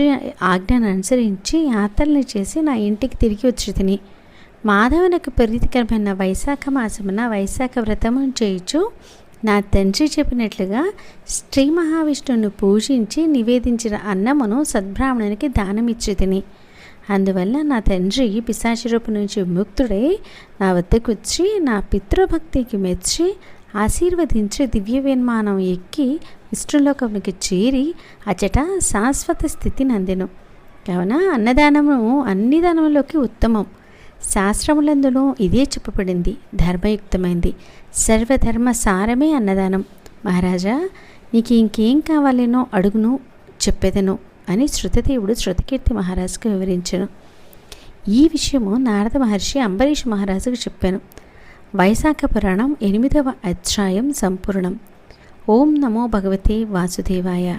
తండ్రి ఆజ్ఞను అనుసరించి యాత్రలు చేసి నా ఇంటికి తిరిగి వచ్చి తిని మాధవునకు ప్రీతికరమైన వైశాఖ మాసమున వైశాఖ వ్రతము చేయుచు నా తండ్రి చెప్పినట్లుగా శ్రీ మహావిష్ణువును పూజించి నివేదించిన అన్నమును సద్బ్రాహ్మణునికి దానమిచ్చి తిని అందువల్ల నా తండ్రి పిశాచిరూపు నుంచి ముక్తుడై నా వద్దకు వచ్చి నా పితృభక్తికి మెచ్చి ఆశీర్వదించి దివ్య ఎక్కి విష్ణులోకమునికి చేరి అచట శాశ్వత స్థితి నందెను. కావున అన్నదానము అన్ని దానములోకి ఉత్తమం. శాస్త్రములందునూ ఇదే చెప్పబడింది ధర్మయుక్తమైంది. సర్వధర్మ సారమే అన్నదానం. మహారాజా నీకు ఇంకేం కావాలేనో అడుగును చెప్పేదను అని శృతదేవుడు శృతకీర్తి మహారాజుకు వివరించను. ఈ విషయము నారద మహర్షి అంబరీష్ మహారాజుకు చెప్పాను. వైశాఖ పురాణం ఎనిమిదవ అధ్యాయం సంపూర్ణం. ఓం నమో భగవతే వాసుదేవాయ.